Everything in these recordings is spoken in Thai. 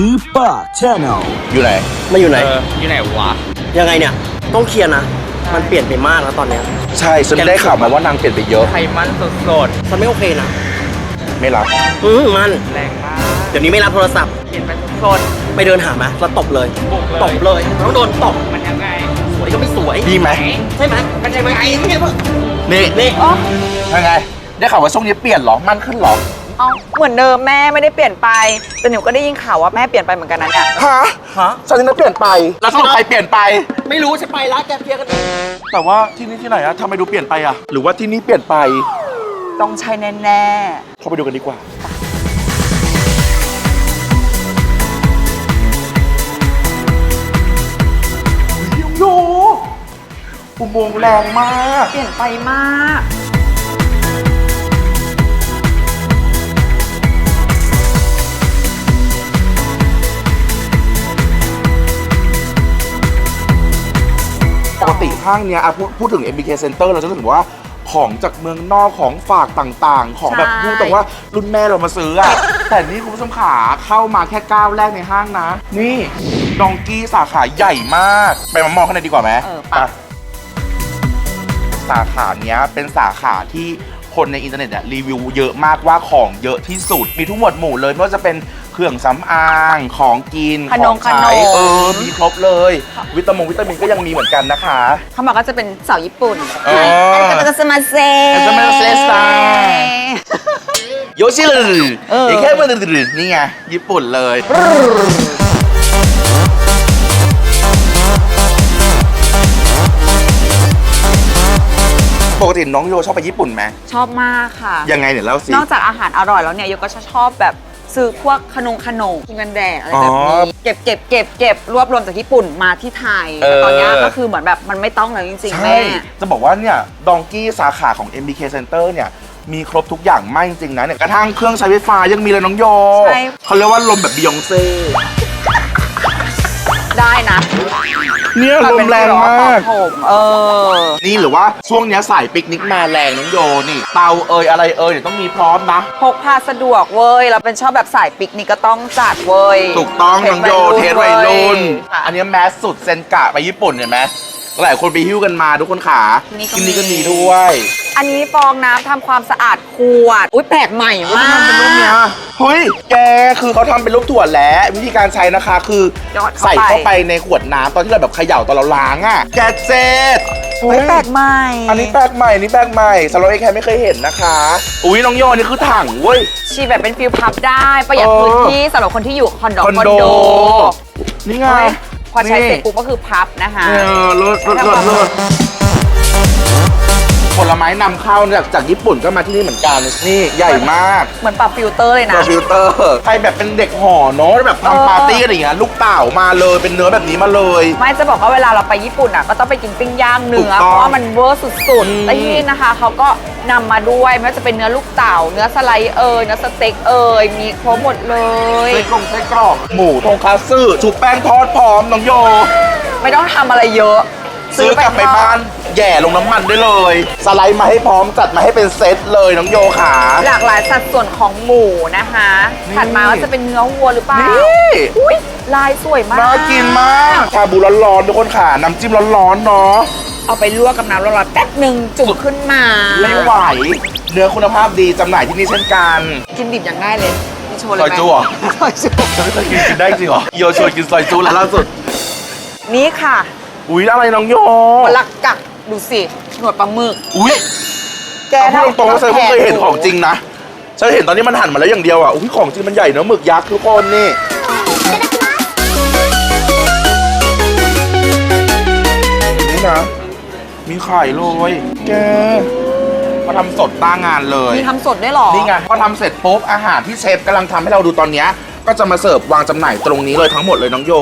Super Channel อยู่ไหนมาอยู่ไหน เอออยู่ไหนวะ ยังไงเนี่ย ต้องเคลียร์นะ มันเปลี่ยนไปมากแล้วตอนเนี้ยใช่ฉันได้ข่าวมาว่านางเปลี่ยนไปเยอะ ไขมันสดฉันไม่โอเคนะ ไม่รับ อืมมัน ๆ แรงมากเดี๋ยวนี้ไม่รับโทรศัพท์เขียนไปสด ไปเดินหาไหมแล้วตบเลย บุกเลย ตบเลยต้องโดนตบ ๆมันยังไงสวยก็ไม่สวย ดีไหมใช่ไหมมันยังไงเนี่ยนี่นี่ ยังไง ได้ข่าวว่าช่วงนี้เปลี่ยนเหรอ มันขึ้นเหรอ เอาเหมือนเดิมแม่ไม่ได้เปลี่ยนไป แต่หนูก็ได้ยินข่าวว่าแม่เปลี่ยนไปเหมือนกันนะเนี่ยฮะฮะฉันจะเปลี่ยนไป แล้วสรุปใครเปลี่ยนไป ไม่รู้ฉันไปละแกเคลียร์กันเองแต่ว่าที่นี่ที่ไหนอะทำไมดูเปลี่ยนไปอะหรือว่าที่นี่เปลี่ยนไป ต้องใช่แน่เข้าไปดูกันดีกว่ายังอยู่อุโมงค์แรงมาก ๆ เปลี่ยนไปมาก ห้างเนี้ยอะพูดพูดถึง MBK Center เราจะรู้สึกว่าของจากเมืองนอกของฝากต่างๆ ของแบบใช่ พูดตรงว่ารุ่นแม่เรามาซื้ออะแต่นี่คุณผู้ชมขาเข้ามาแค่ก้าวแรกในห้างนะ นี่ดองกี้สาขาใหญ่มาก ไปมามองข้างในดีกว่าไหมเออไปสาขาเนี้ยเป็นสาขาที่ คนในอินเทอร์เน็ตอะรีวิวเยอะมากว่าของเยอะที่สุด มีทุกหมวดหมู่เลยไม่ว่าจะเป็นเครื่องสำอางของกินขนมของใช้ขนม เออมีครบเลย วิตามินวิตามินก็ยังมีเหมือนกันนะคะ เขาบอกก็จะเป็นสาวญี่ปุ่นอ๋ออันนี้ก็จะสมาเซอันนี้ก็จะสมาเซโยชิเลยเออไอ้แค่มันนี่ไงญี่ปุ่นเลย ปกติน้องโยชอบไปญี่ปุ่นไหมชอบมากค่ะ ยังไงเนี่ยเล่าสินอกจากอาหารอร่อยแล้วเนี่ยโยก็จะชอบแบบซื้อพวกขนมขนมกินกันแดดอะไรแบบอ๋นี้อเก็บเก็บเก็บเก็บรวบรวมจากญี่ปุ่นมาที่ไทยเออแต่ตอนเนี้ยก็คือเหมือนแบบมันไม่ต้องแล้วจริงๆใช่แม่จะบอกว่าเนี่ยดองกี้สาขาของ MBK Center เนี่ยมีครบทุกอย่างมากจริงๆนะเนี่ยกระทั่งเครื่องใช้ไฟฟ้ายังมีเลยน้องโยใช่เขาเรียกว่าลมแบบบิยองเซ่ได้นะ เนี่ยลมแรงมาก ผมเออ นี่หรือว่าช่วงเนี้ยสายปิกนิกมาแรงน้องโยนี่ เตาเอยอะไรเอยเดี๋ยวต้องมีพร้อมนะ พกพาสะดวกเว้ย เราเป็นชอบแบบสายปิกนิกก็ต้องจัดเว้ยถูกต้องน้องโยเทสวัยรุ่นค่ะอันนี้แมสสุดเซนกะไปญี่ปุ่นเห็นไหมหลายคนไปหิ้วกันมาทุกคนขานี่ก็ที่นี่มีก็มีด้วย อันนี้ฟองน้ำทำความสะอาดขวด อุ้ยแปลกใหม่มากมันเป็นรูปเนี้ยเฮ้ย แกคือเขาทำเป็นรูปถั่วแล้ววิธีการใช้นะคะคือหยอดเข้าไป ใส่เข้าไปในขวดน้ำตอนที่เราแบบเขย่าตอนเราล้างอะ แกเจ็ดอุ้ยแปลกใหม่อันนี้แปลกใหม่อันนี้แปลกใหม่สำหรับไอ้แค่ไม่เคยเห็นนะคะ อุ้ยน้องโยนี่คือถังเว้ย ชีแบบเป็นฟิลพับได้ ประหยัดเออพื้นที่สำหรับคนที่อยู่คอนโดคอนโด นี่ไงโอ้ยพอใช้นี่เสร็จปุ๊บก็คือพับนะคะ เออเลิศเลิศเลิศเลิศ ผลไม้นำเข้าจากจากญี่ปุ่นก็มาที่นี่เหมือนกัน นี่ใหญ่มากเหมือนปรับฟิลเตอร์เลยนะ ตัวฟิลเตอร์ใครแบบเป็นเด็กห่อเนาะแบบเออทำปาร์ตี้อะไรอย่างเงี้ยลูกเต่ามาเลยเป็นเนื้อแบบนี้มาเลย ไม่จะบอกว่าเวลาเราไปญี่ปุ่นอะก็ต้องไปกินปิ้งย่างเนื้อ ถูกต้องเพราะว่ามันเวอร์สุดอืม ๆและที่นี่นะคะเขาก็นำมาด้วยไม่ว่าจะเป็นเนื้อลูกเต่า เนื้อสไลด์เอยเนื้อสเต็กเอยมีครบหมดเลย ไส้กรองไส้กรอกหมูทงคัตสึชุบแป้งทอดพร้อมน้องโย ไม่ต้องทำอะไรเยอะ ซื้อกลับไปบ้านแย่ลงน้ำมันได้เลย สไลด์มาให้พร้อมจัดมาให้เป็นเซตเลยน้องโยขา หลากหลายสัดส่วนของหมูนะคะนี่ ถัดมาก็จะเป็นเนื้อวัวหรือเปล่านี่ อุ้ยลายสวยมากน่ากินมากชาบูร้อนๆทุกคนขาน้ำจิ้มร้อนๆเนาะ เอาไปลวกกับน้ำร้อนๆแป๊บหนึ่งจุ่มขึ้นมา ไม่ไหว เนื้อคุณภาพดีจำหน่ายที่นี่เช่นกัน กินดิบอย่างง่ายเลยนี่โชว์เลยซอยจุ๊เหรอ ซอยจุ๊ฉันไม่เคยกินกินได้จริงเหรอ โยชวนกินซอยจูแล้วล่าสุด นี่ค่ะ อุ๊ยอะไรน้องโยปลากักดูสิหนวดปลาหมึก อุ๊ยแกเอาพูดตรงๆว่าฉันเพิ่งเคยเห็นแผของจริงนะฉันเห็นตอนนี้มันหั่นมาแล้วอย่างเดียวอะอุ้ยของจริงมันใหญ่เนอะหมึกยักษ์ทุกคนนี่นี่นะมีไข่เลยแกมาทำสดตั้งงานเลย มีทำสดด้วยเหรอ นี่ไงพอทำเสร็จปุ๊บอาหารที่เชฟกำลังทำให้เราดูตอนเนี้ย ก็จะมาเสิร์ฟวางจำหน่ายตรงนี้เลยทั้งหมดเลยน้องโย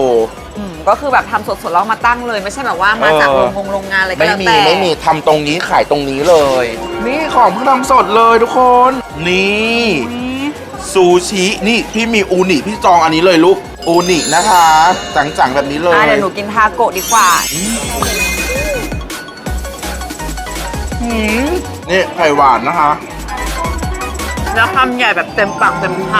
อืมก็คือแบบทำสดๆแล้วเอามาตั้งเลย ไม่ใช่แบบว่ามาจากเอโรอ งงโรงงานอะไรก็ไม่แล้วมีแต่ไม่มีทำตรงนี้ขายตรงนี้เลย นี่ของเพิ่งทำสดเลยทุกคน นี่ซูชินี่พี่มีอูนิพี่จองอันนี้เลยลูกอูนินะคะจังๆแบบนี้เลย อะเดี๋ยวหนูกินทาโกะดีกว่าหืมนี่ไข่หวานนะคะ แล้วคำใหญ่แบบเต็มปากเต็มค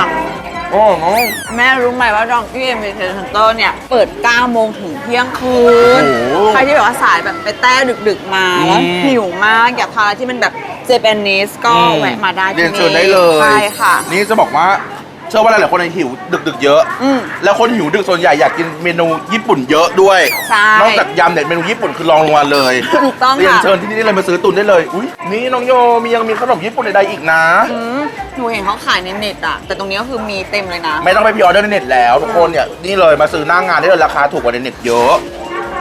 โอ้น้องแม่รู้ไหมว่าดองกี้เอ็มบีเซ็นเตอร์เนี่ย เปิด 9 โมงถึงเที่ยงคืนโอ้โหใครที่แบบว่าสายแบบไปแต้ดึกๆมาแล้วอืมหิวมากอยากทานอะไรที่มันแบบเจแปนนิสก็แวะมาได้ที่เรียนเชิญได้เลย ใช่ค่ะ นี่จะบอกว่า เชื่อว่าหลายๆคนในยหิวดึกๆเยอะ อืม แล้วคนหิวดึกส่วนใหญ่อยากกินเมนูญี่ปุ่นเยอะด้วย ใช่นอกจากยำเนี่ยเมนูญี่ปุ่นคือรองลงมาเลยถูกต้องเรียนค่ะเชิญที่นี่ได้เลยมาซื้อตุนได้เลย อุ้ยนี่น้องโยมียังมีขนมญี่ปุ่นใดๆอีกนะ อืมหนูเห็นเขาขายในเน็ตอะแต่ตรงนี้ก็คือมีเต็มเลยนะ ไม่ต้องไปพิออเดอร์ในเน็ตแล้วทุกคนเนี่ยนี่เลยมาซื้อหน้างานได้เลยราคาถูกกว่าในเน็ตเยอะ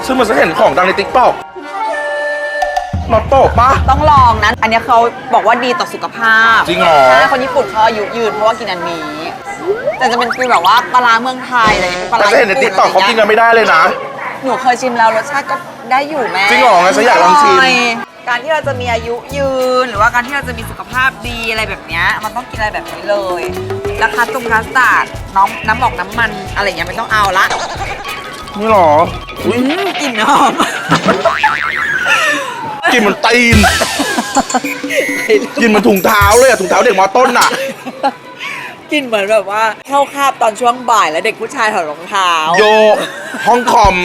ซึ่งมันจะเห็นของดังในติ๊กต็อก นอตโต้ปะ ต้องลองนะ อันนี้เขาบอกว่าดีต่อสุขภาพจริงเหรอ ใช่คนญี่ปุ่นเขาอายุยืนเพราะว่ากินอันนี้ แต่จะเป็นฟีลแบบว่าปลาร้าเมืองไทยอะไรอย่างเงี้ยเป็นปลาแต่ร้าจะเห็นในติ๊กต็อกเขากินกันไม่ได้เลยนะ หนูเคยชิมแล้วรสชาติก็ได้อยู่แม่จริงเหรองั้นฉันอยากลองชิม ร่ยการที่เราจะมีอายุยืน หรือว่าการที่เราจะมีสุขภาพดีอะไรแบบเนี้ยมันต้องกินอะไรแบบนี้เลยราคาตรงคาสตาร์ดน้ำน้ำบอกน้ำมันอะไรอย่างเงี้ยไม่ต้องเอาละ นี่หรอ อุ้ยอืมกลิ่นหอม กินมันตีนกินมันถุงเท้าเลยอะถุงเท้าเด็กมอต้นอะกลินเหมือนแบบว่าเข้าคาบตอนช่วงบ่ายแล้วเด็กผู้ชายถอดรองเท้าโยห้องคอม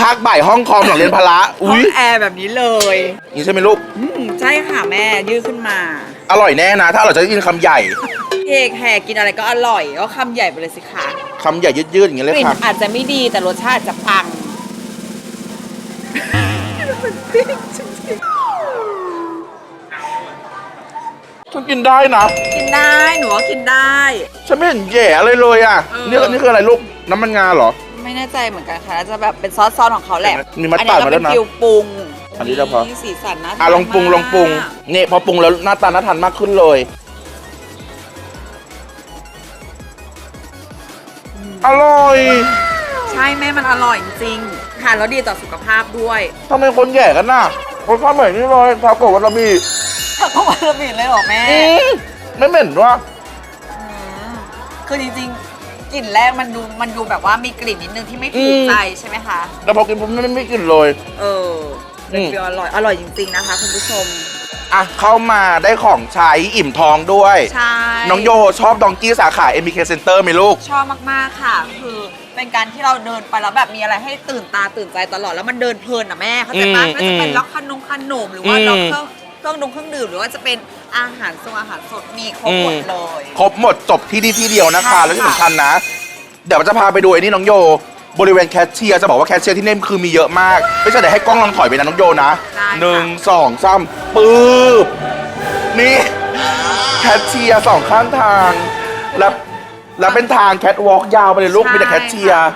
ภาคบ่ายห้องคอมหลังเรียนพละห้ออุ้งยแอร์แบบนี้เลยนี่ใช่ไหมลูก อืมใช่ค่ะแม่ยืดขึ้นมาอร่อยแน่นะ ถ้าเราจะได้กินคำใหญ่เอกแห่กินอะไรก็อร่อยก็คำใหญ่ไปเลยสิคะคำใหญ่ยืดๆอย่างเงี้ยเลยกลิ่นค่ะอาจจะไม่ดีแต่รสชาติจะปัง ฉันกินได้นะกินได้หนูว่ากินได้ ฉันไม่เห็นแย่อะไรเลยอะเออ นี่นี่คืออะไรลูกน้ำมันงาเหรอ ไม่แน่ใจเหมือนกันค่ะน่าจะแบบเป็นซอสซอสของเขาแหละมีมัสตาร์ดมาด้วยนะอัก็เป็นฟิวปรุงอันนี้จะพอมีสีสันน่าทานอะลองปรุงมากลองปรุงนี่พอปรุงแล้วหน้าตาน่าทานมากขึ้นเลยอร่อย ใช่แม่มันอร่อยจริงๆ ทานแล้วดีต่อสุขภาพด้วยทำไมคนแย่กันน่ะรสชาติเหมือนนี่เลยทาโกะวาซาบิเพราะว่าเราบิดเลยเหรอแม่ อืมไม่เหม็นว่ะคือจริงๆ กลิ่นแรกมันดูมันดูแบบว่ามีกลิ่นนิดนึงที่ไม่ถูกใจใช่ไหมคะแต่พอกินปุ๊บไม่ไม่กินเลย เออเป็นฟีลอร่อยอร่อยจริงๆนะคะคุณผู้ชม อะ เข้ามาได้ของใช้อิ่มท้องด้วย ใช่ น้องโยชอบดองกี้สาขา MBK Center ไหมลูก ชอบมาก ๆ ค่ะ คือ เป็นการที่เราเดินไปแล้วแบบมีอะไรให้ตื่นตาตื่นใจตลอดแล้วมันเดินเพลินอะแม่เขาใจปะอืมไม่ว่าจะเป็นอืมล็อกขนมขนมหรือว่าอืม ล็อกเครื่องเครื่องดงเครื่องดื่มหรือว่าจะเป็นอาหารทรงอาหารสดมีครบหมดเลย ครบหมดจบที่นี่ที่เดียวนะคะใช่แล้วที่ค่ะสำคัญนะ เดี๋ยวจะพาไปดูไอ้นี่น้องโย บริเวณแคชเชียร์จะบอกว่าแคชเชียร์ที่นี่คือมีเยอะมาก ไม่ใช่เดี๋ยวให้กล้องลองถอยไปนะน้องโยนะได้ค่ะ หนึ่งสองสามปึ๊บนี่แคชเชียร์สองข้างทาง แล้ว แล้วเป็นทางแคทวอล์กยาวไปเลยลูก มีแต่แคชเชียร์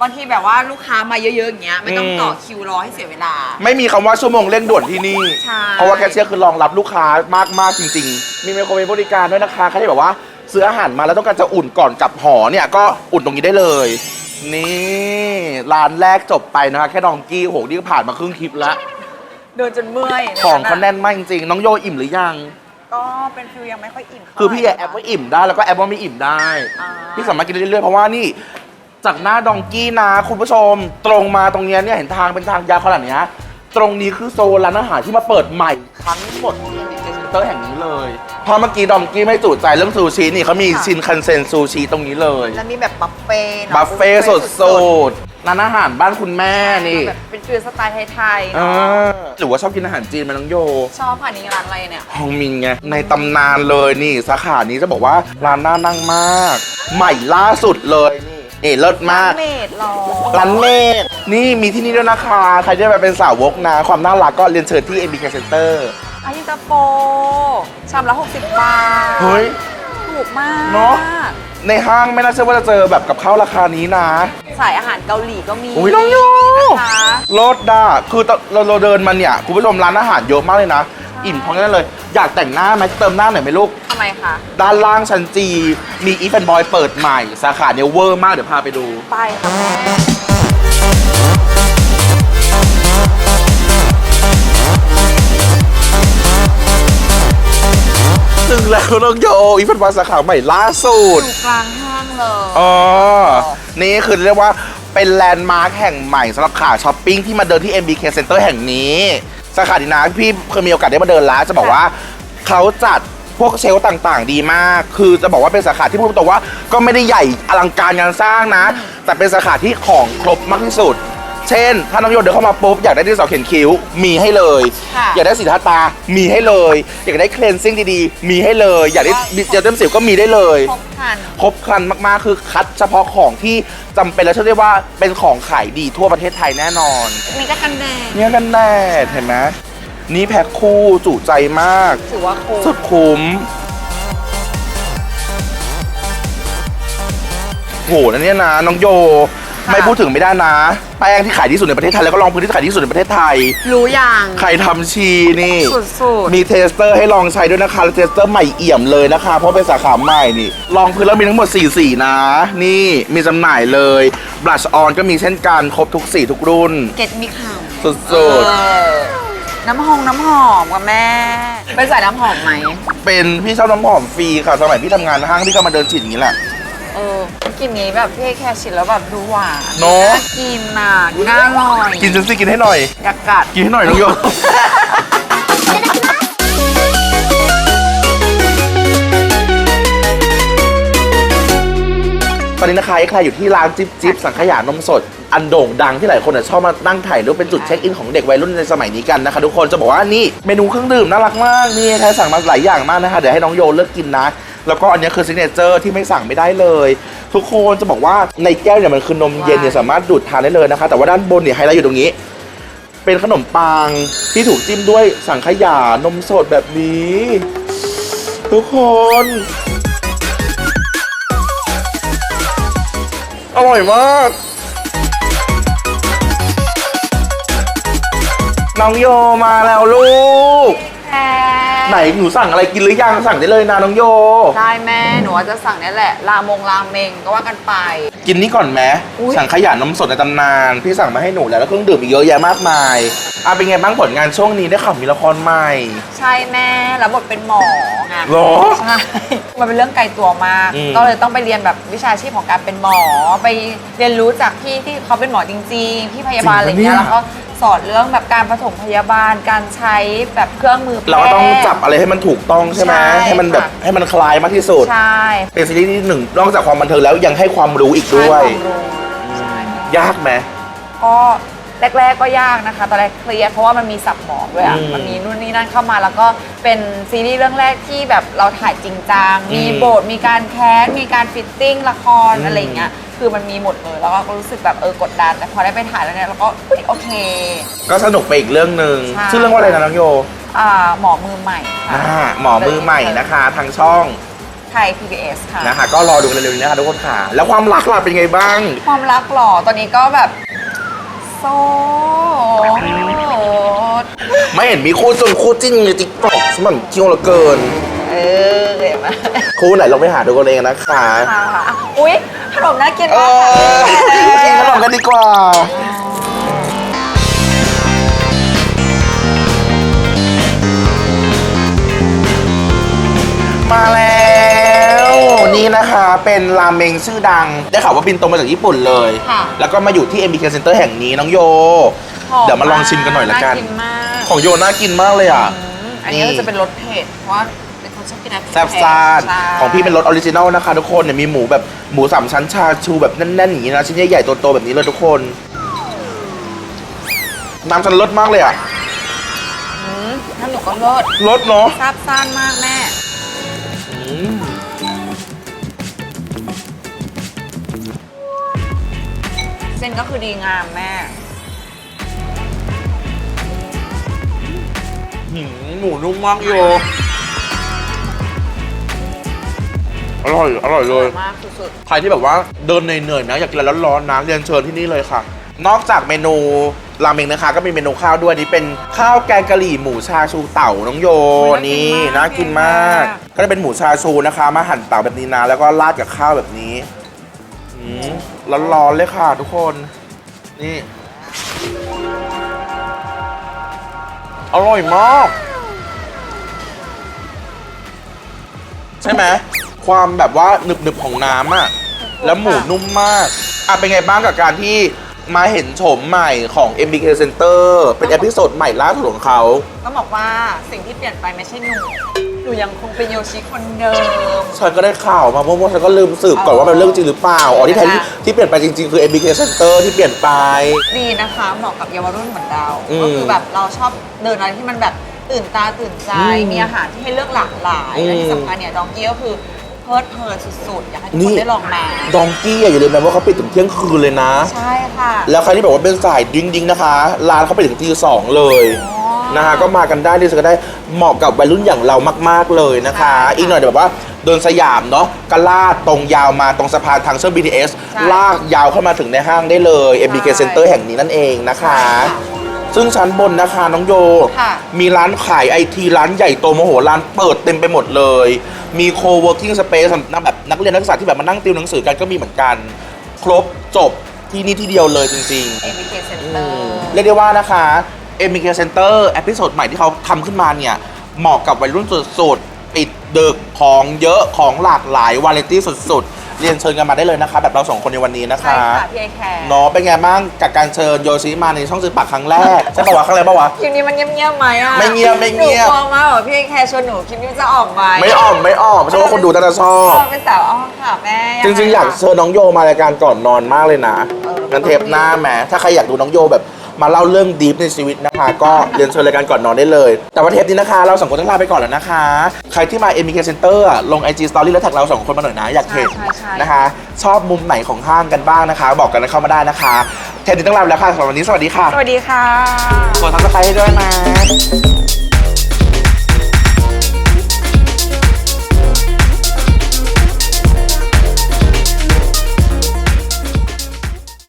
บางทีแบบว่าลูกค้ามาเยอะๆอย่างเงี้ยไม่ต้องอืมต่อคิวรอให้เสียเวลา ไม่มีคำว่าชั่วโมงเร่งด่วนที่นี่ ใช่ เพราะว่าแคชเชียร์คือรองรับลูกค้ามากมากๆจริง ๆ มีไมโครเวฟบริการด้วยนะคะใครที่แบบว่าซื้ออาหารมาแล้วต้องการจะอุ่นก่อนกลับหอเนี่ยก็อุ่นตรงนี้ได้เลย นี่ร้านแรกจบไปนะคะแค่ดองกี้โหนี่ก็ผ่านมาครึ่งคลิปแล้วเดินจนเมื่อยของเขาแน่นมากจริงๆน้องโยอิ่มหรือยัง ก็เป็นฟิลยังไม่ค่อยอิ่มเท่าคือพี่ไหร่แอบว่าอิ่มได้แล้วก็แอบว่าไม่อิ่มได้ อ่าพี่สามารถกินได้เรื่อยๆเพราะว่านี่จากหน้าดองกี้นะคุณผู้ชม ตรงมาตรงเนี้ยเนี่ยเห็นทางเป็นทางยาวขนาดเนี้ยตรงนี้คือโซนร้านอาหารที่มาเปิดใหม่ทั้งหมดที่มีเซ็นเตอร์แห่งนี้เลยเพอเมื่อกี้ดองกี้ไม่จุใจเรื่องซูชินี่เขามีชินคันเซ็นซูชิตรงนี้เลย แล้วมีแบบบัฟเฟ่ต์เนอะบัฟเฟ่ต์สดๆ ร้านอาหารบ้านคุณแม่นี่แบบเป็นฟิลสไตล์ไทยๆอ่เนาะาหรือว่าชอบกินอาหารจีนไหมน้องโย ชอบค่ะนี่ร้านอะไรเนี่ย ฮองมินไงในตำนานเลยนี่สาขานี้จะบอกว่าร้านน่านั่งมาก ใหม่ล่าสุดเลยนี่นี่เลิศมากเมดหรอ ร้านเมฆนี่มีที่นี่ด้วยนะคะ ใครที่ไปเป็นสาวกนะ ความน่ารักก็เรียนเชิญที่ MBK Center อายินตาโฟชามละ 60 บาท เฮ้ย ถูกมากเนอะ ในห้างไม่น่าเชื่อว่าจะเจอแบบกับข้าวราคานี้นะ สายอาหารเกาหลีก็มีอุ๊ยน้องโยนะคะรถด่าคือตอนเราเราเดินมาเนี่ยคุณผู้ชมร้านอาหารเยอะมากเลยนะ อิ่มท้องนั่นเลย อยากแต่งหน้าไหมเติมหน้าหน่อยไหมลูก ทำไมคะ ด้านล่างชั้นจี มีอีฟแอนบอยเปิดใหม่ สาขาเนี่ยเวอร์มากเดี๋ยวพาไปดู ไปค่ะแม่ ถึงแล้วน้องโยอีฟแอนบอยสาขาใหม่ล่าสุดอยู่กลางห้างเลย อ๋อนี่คือเรียกว่าเป็นแลนด์มาร์คแห่งใหม่สำหรับขาช้อปปิ้งที่มาเดินที่ MBK Center แห่งนี้ สาขาดีนะพี่เคยมีโอกาสได้มาเดินแล้วจะบอกว่าเขาจัดพวกเชลฟ์ต่างๆ ดีมาก คือจะบอกว่าเป็นสาขาที่พูดตรงๆว่าก็ไม่ได้ใหญ่อลังการงานสร้างนะ แต่เป็นสาขาที่ของครบมากที่สุด เช่น ถ้าน้องโยนเดินเข้ามาปุ๊บ อยากได้ที่เสาเขียนคิ้ว มีให้เลย ค่ะ อยากได้สีทาตา มีให้เลย อยากได้เคลนซิ่งดีๆ มีให้เลย อยากได้เจลเต็มสิวก็มีได้เลย ครบครัน ครบครันมากๆ คือคัดเฉพาะของที่จำเป็นและเชื่อได้ว่าเป็นของขายดีทั่วประเทศไทยแน่นอน มีก็กันแดดเนี่ยกันแน่เห็นไหมนี่แพ็คคู่จุใจมาก ถือว่าคุ้มสุดคุ้มโหนั่นเนี่ยนะน้องโย ค่ะ ไม่พูดถึงไม่ได้นะ แป้งที่ขายที่สุดในประเทศไทยแล้วก็รองพื้นที่ขายที่สุดในประเทศไทย รู้อย่างใครทำชีนี่ สุดๆมีเทสเตอร์ให้ลองใช้ด้วยนะคะแล้วเทสเตอร์ใหม่เอี่ยมเลยนะคะ เพราะเป็นสาขาใหม่นี่ ลองพื้นแล้วมีทั้งหมด 4 สีนะ นี่มีจำหน่ายเลยบลัชออนก็มีเช่นกัน ครบทุกสีทุกรุ่นเก็ตมีข่าวสุดเออน้ำหงน้ำหอมกับแม่ เป็นสายน้ำหอมไหม ๆ เป็นพี่ชอบน้ำหอมฟรีค่ะ สมัยพี่ทำงานห้างพี่ก็มาเดินฉีดอย่างนี้แหละ เออกลินนี้แบบพี่แค่ชินแล้วแบบดูหวานเนอะน่กินน่ะดูน่าอร่อยกินฉันสิกินให้หน่อย อยากกัด กินให้หน่อยน้องโยตอนนี้นะคะไอ้ใครอยู่ที่ร้านจิ๊บจิ๊บสังขยานมสด อันโด่งดังที่หลายคนอะชอบมานั่งถ่ายรูปเป็นจุดเช็คอินของเด็กวัยรุ่นในสมัยนี้กันนะคะ ทุกคนจะบอกว่านี่เมนูเครื่องดื่มน่ารักมากนี่ใครสั่งมาหลายอย่างมากนะคะ เดี๋ยวให้น้องโยเลือกกินนะ แล้วก็อันนี้คือซิกเนเจอร์ที่ไม่สั่งไม่ได้เลย ทุกคนจะบอกว่าในแก้วเนี่ยมันคือนมเย็นเนี่ยสามารถดูดทานได้เลยนะคะ แต่ว่าด้านบนเนี่ยไฮไลท์อยู่ตรงนี้ เป็นขนมปังที่ถูกจิ้มด้วยสังขยานมสดแบบนี้ ทุกคนอร่อยมากน้องโยมาแล้วลูก ไหนหนูสั่งอะไรกินหรือยังสั่งได้เลยนะน้องโย ได้แม่หนูว่าจะสั่งนี่แหละรามงราเมงก็ว่ากันไป กินนี่ก่อนไหมอุ๊ย สั่งขยะนมสดในตำนาน พี่สั่งมาให้หนูแล้วแล้วเครื่องดื่มอีกเยอะแยะมากมายอะเป็นไงบ้างผลงานช่วงนี้ได้ข่าวมีละครใหม่ใช่แม่แล้วบทเป็นหมอไง หรอ ใช่ มันเป็นเรื่องไกลตัวมาก อืม ก็เลยต้องไปเรียนแบบวิชาชีพของการเป็นหมอ ไปเรียนรู้จากพี่ที่เขาเป็นหมอจริงๆ พี่พยาบาลอะไรเงี้ย แล้วก็ สอนเรื่องแบบการผสมพยาบาลการใช้แบบเครื่องมือแพทย์ เราก็ต้องจับอะไรให้มันถูกต้องใช่ไหมใช่ให้มันแบบค่ะ ให้มันคลายมากที่สุด ใช่เป็นซีรีส์ที่หนึ่งนอกจากความบันเทิงแล้วยังให้ความรู้อีกด้วย ใช่ความรู้ใช่ยากไหมก็ แรก ๆ ก็ยากนะคะ ตอนแรกเครียดเพราะว่ามันมีสับหมอด้วยอะ อืมมันมีนู่นนี่นั่นเข้ามา แล้วก็เป็นซีรีส์เรื่องแรกที่แบบเราถ่ายจริงจังอืมมีโบท มีการแคสมีการฟิตติ้งละครอืม อะไรอย่างเงี้ย คือมันมีหมดเลยแล้วก็รู้สึกแบบเออกดดัน แต่พอได้ไปถ่ายแล้วเนี่ยเราก็อุ๊ยโอเค ก็สนุกไปอีกเรื่องหนึ่งใช่ ชื่อเรื่องว่าอะไรนะน้องโยอ่าหมอมือใหม่ค่ะอ่าหมอมือใหม่นะคะ ทางช่องไทย PBS ค่ะ นะคะ ก็รอดูกันเร็วๆนี้นะคะทุกคนค่ะ แล้วความรักล่ะเป็นไงบ้าง ความรักหรอ ตอนนี้ก็แบบโสด ไม่เห็นมีคู่จนคู่จิ้นในติ๊กต็อกสมันเที่ยวเหลือเกิน เออเห็นไหมคู่ไหนลองไปหาดูกันเองนะคะ ค่ะอะอุ๊ยขนมน่ากินเอมากค่ะอกินขนมกันดีกว่า มาแล้ว นี่นะคะเป็นราเมงชื่อดัง ได้ข่าวว่าบินตรงมาจากญี่ปุ่นเลย ค่ะ แล้วก็มาอยู่ที่ MBK Center แห่งนี้น้องโยหอเดี๋ยวมาลองชิมกันหน่อยละกันากินมากของโยน่ากินมากเลยอะ อืมอันนี้นี่ ก็จะเป็นรสเผ็ดเพราะว่าเป็นคนชอบกินอะไรแซ่บซ่านใช่ของพี่เป็นรสออริจินัลนะคะทุกคนเนี่ยมีหมูแบบหมูสามชั้นชาชูแบบแน่นๆอย่างนี้นะชิ้นใหญ่ๆโตๆแบบนี้เลยทุกคน น้ำฉันรสมากเลยอะอืมน้ำหนูก็รสรสเนาะ ซาบซ่านมากแม่ ส้นก็คือดีงามแม่ หืมหมูนุ่มมากโย อร่อย อร่อยเลยมากสุดใครที่แบบว่าเดินเหนื่อยๆนะอยากกินอะไรร้อนๆนะเรียนเชิญที่นี่เลยค่ะ นอกจากเมนูราเมงนะคะ ก็มีเมนูข้าวด้วยอันนี้เป็นข้าวแกงกะหรี่หมูชาชูเต่าน้องโยนี่น่ากินมาก ก็จะเป็นหมูชาชูนะคะ มาหั่นเต่าแบบนี้นะแล้วก็ราดกับข้าวแบบนี้อืม ร้อนๆเลยค่ะทุกคน นี่ อร่อยมาก ใช่ไหม ความแบบว่าหนึบๆของน้ำอะแล้วหมูนุ่มมาก อะเป็นไงบ้างกับการที่มาเห็นโฉมใหม่ของ MBK Center เป็นเอพิโซดใหม่ล่าสุดของเขา ต้องบอกว่าสิ่งที่เปลี่ยนไปไม่ใช่หนู หนูยังคงเป็นโยชิคนเดิม ฉันก็ได้ข่าวมาเพราะว่าฉันก็ลืมสืบก่อนว่าเป็นเรื่องจริงหรือเปล่า อ๋อที่แท้ที่ที่เปลี่ยนไปจริงๆ คือ MBK Center ที่เปลี่ยนไป ดีนะคะเหมาะกับเยาวรุ่นเหมือนเรา อืมก็คือแบบเราชอบเดินอะไรที่มันแบบตื่นตาตื่นใจ อืมมีอาหารที่ให้เลือกหลากหลายอืม และที่สำคัญเนี่ยดองกี้ก็คือเพลิดเพลินสุดๆ อยากให้ทุกนี่คนได้ลองมา ดองกี้อะอย่าลืมนะว่าเขาปิดถึงเที่ยงคืนเลยนะ ใช่ค่ะ แล้วใครที่บอกว่าเป็นสายดิ้งดิ้งๆนะคะ ร้านเขาไปถึงตีสองเลยอ๋อ นะฮะก็มากันได้ดิสก็ได้เหมาะกับวัยรุ่นอย่างเรามาก ๆเลยนะคะใช่ค่ะอีกหน่อยเดี๋ยวแบบว่าเดินสยามเนาะก็ลาดตรงยาวมาตรงสะพานทางเชื่อม BTS ใช่ลากยาวเข้ามาถึงในห้างได้เลย MBK ใช่ Center แห่งนี้นั่นเองนะคะใช่ค่ะซึ่งชั้นบนนะคะน้องโยค่ะมีร้านขายไอทีร้านใหญ่โตมโหฬารเปิดเต็มไปหมดเลย มีโคเวิร์กิ้งสเปซสำหรับแบบนักเรียนนักศึกษาที่แบบมานั่งติวหนังสือกันก็มีเหมือนกัน ครบจบที่นี่ที่เดียวเลยจริงๆ MBK Center เรียกได้ว่านะคะ m k Center เอพิโซดใหม่ที่เขาทำขึ้นมาเนี่ย เหมาะกับวัยรุ่นสุดๆ ปิดดึกของเยอะของหลากหลายวาไรตี้สุดๆ เรียนเชิญกันมาได้เลยนะคะ แบบเราสองคนในวันนี้นะใช่คะค่ะพี่ไอแคร์เนาะเป็นไงบ้างกับการเชิญโยชิมาในช่องซื้อปากครั้งแรก ใช่ปะวะครั้งแรกปะวะ คลิปนี้มันเงียบๆไหมอะไม่เงียบไม่เงียบ หนูกลัวมากว่าพี่ไอแคร์ชวนหนูคลิปนี้จะออกไหมไม่ออกไม่ออกไม่ใช่ว่าคนดูน่าจะชอบเออเป็นสาวอ้อค่ะแม่จริงๆ อยากเชิญน้องโยมารายการก่อนนอนมากเลยนะเอองั้นเทปหน้าแหมถ้าใครอยากดูน้องโยแบบ มาเล่าเรื่องดีฟในชีวิตนะคะ ก็เรียนเชิญรายการก่อนนอนได้เลย แต่ว่าเทปนี้นะคะ เราสองคนต้องลาไปก่อนแล้วนะคะ ใครที่มา MK Center อะลง IG Story แล้วแท็กเราสองคนมาหน่อยนะ อยากเห็นใช่ใช่ นะคะ ชอบมุมไหนของห้างกันบ้างนะคะ บอกกันเข้ามาได้นะคะเทปนี้ต้องลาไปแล้วค่ะสำหรับวันนี้สวัสดีค่ะสวัสดีค่ะ กดซับสไครต์ให้ด้วยนะ